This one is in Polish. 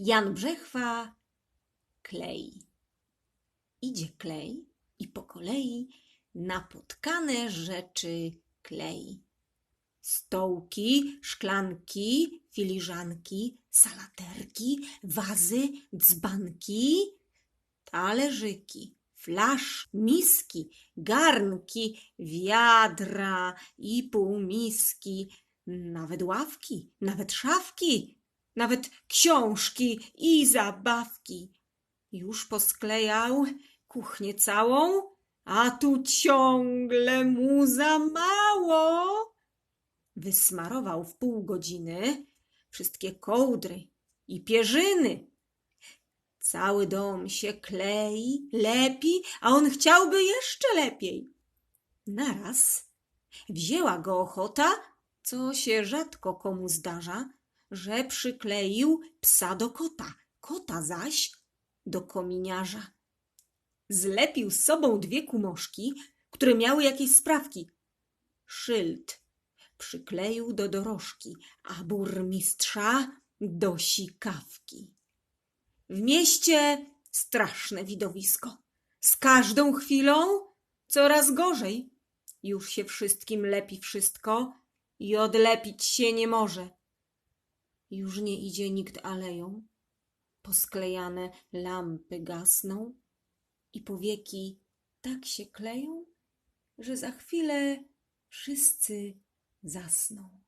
Jan Brzechwa klei. Idzie klej i po kolei napotkane rzeczy klei. Stołki, szklanki, filiżanki, salaterki, wazy, dzbanki, talerzyki, flasz, miski, garnki, wiadra i półmiski, nawet ławki, nawet szafki, nawet książki i zabawki. Już posklejał kuchnię całą, a tu ciągle mu za mało. Wysmarował w pół godziny wszystkie kołdry i pierzyny. Cały dom się klei, lepi, a on chciałby jeszcze lepiej. Naraz wzięła go ochota, co się rzadko komu zdarza, że przykleił psa do kota, kota zaś do kominiarza. Zlepił z sobą dwie kumoszki, które miały jakieś sprawki. Szyld przykleił do dorożki, a burmistrza do sikawki. W mieście straszne widowisko. Z każdą chwilą coraz gorzej. Już się wszystkim lepi wszystko i odlepić się nie może. Już nie idzie nikt aleją. Posklejane lampy gasną i powieki tak się kleją, że za chwilę wszyscy zasną.